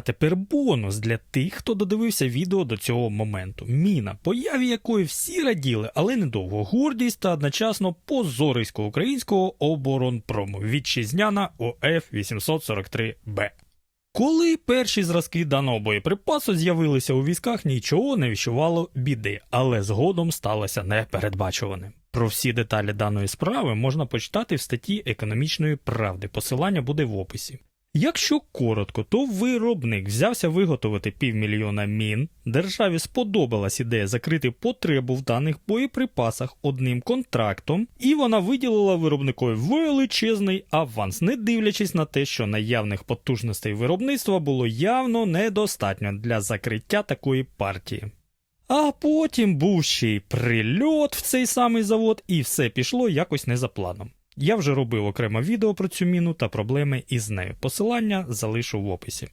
А тепер бонус для тих, хто додивився відео до цього моменту. Міна, появі якої всі раділи, але недовго. Гордість та одночасно позорисько українського оборонпрому вітчизняна ОФ 843Б. Коли перші зразки даного боєприпасу з'явилися у військах, нічого не віщувало біди, але згодом сталося непередбачуване. Про всі деталі даної справи можна почитати в статті економічної правди. Посилання буде в описі. Якщо коротко, то виробник взявся виготовити півмільйона мін. Державі сподобалась ідея закрити потребу в даних боєприпасах одним контрактом, і вона виділила виробникові величезний аванс, не дивлячись на те, що наявних потужностей виробництва було явно недостатньо для закриття такої партії. А потім був ще й прильот в цей самий завод, і все пішло якось не за планом. Я вже робив окреме відео про цю міну та проблеми із нею. Посилання залишу в описі.